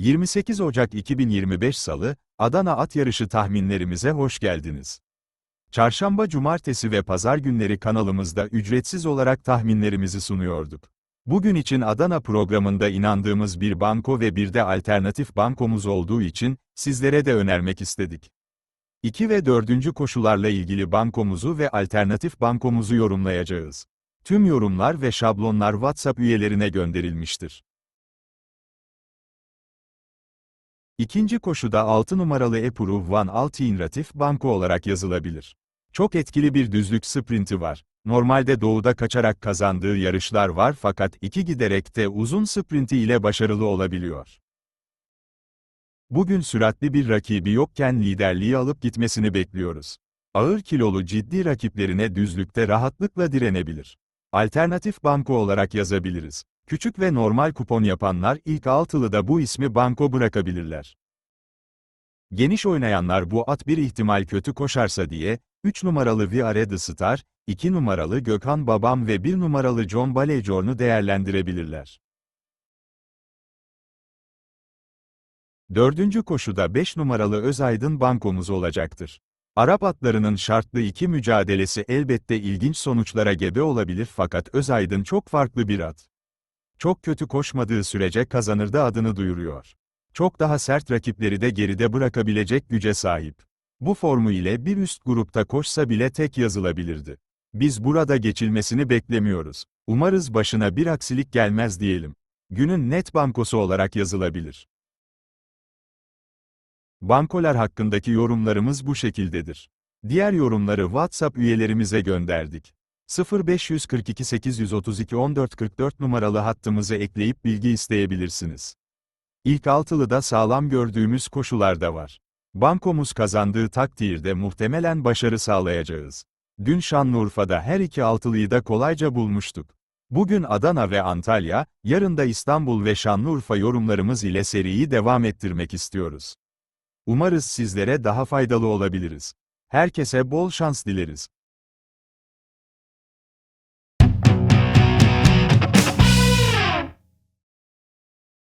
28 Ocak 2025 Salı, Adana At Yarışı tahminlerimize hoş geldiniz. Çarşamba, cumartesi ve pazar günleri kanalımızda ücretsiz olarak tahminlerimizi sunuyorduk. Bugün için Adana programında inandığımız bir banko ve bir de alternatif bankomuz olduğu için, sizlere de önermek istedik. 2 ve 4. koşularla ilgili bankomuzu ve alternatif bankomuzu yorumlayacağız. Tüm yorumlar ve şablonlar WhatsApp üyelerine gönderilmiştir. İkinci koşuda 6 numaralı Epuru Van Alternatif Banko olarak yazılabilir. Çok etkili bir düzlük sprinti var. Normalde doğuda kaçarak kazandığı yarışlar var fakat iki giderek de uzun sprinti ile başarılı olabiliyor. Bugün süratli bir rakibi yokken liderliği alıp gitmesini bekliyoruz. Ağır kilolu ciddi rakiplerine düzlükte rahatlıkla direnebilir. Alternatif banko olarak yazabiliriz. Küçük ve normal kupon yapanlar ilk altılıda bu ismi banko bırakabilirler. Geniş oynayanlar bu at bir ihtimal kötü koşarsa diye, 3 numaralı Viare the Star, 2 numaralı Gökhan Babam ve 1 numaralı John Balejorn'u değerlendirebilirler. Dördüncü koşuda 5 numaralı Özaydın bankomuz olacaktır. Arap atlarının şartlı iki mücadelesi elbette ilginç sonuçlara gebe olabilir fakat Özaydın çok farklı bir at. Çok kötü koşmadığı sürece kazanırda adını duyuruyor. Çok daha sert rakipleri de geride bırakabilecek güce sahip. Bu formu ile bir üst grupta koşsa bile tek yazılabilirdi. Biz burada geçilmesini beklemiyoruz. Umarız başına bir aksilik gelmez diyelim. Günün net bankosu olarak yazılabilir. Bankolar hakkındaki yorumlarımız bu şekildedir. Diğer yorumları WhatsApp üyelerimize gönderdik. 0542 832 1444 numaralı hattımızı ekleyip bilgi isteyebilirsiniz. İlk altılıda sağlam gördüğümüz koşular da var. Bankomuz kazandığı takdirde muhtemelen başarı sağlayacağız. Dün Şanlıurfa'da her iki altılıyı da kolayca bulmuştuk. Bugün Adana ve Antalya, yarın da İstanbul ve Şanlıurfa yorumlarımız ile seriyi devam ettirmek istiyoruz. Umarız sizlere daha faydalı olabiliriz. Herkese bol şans dileriz.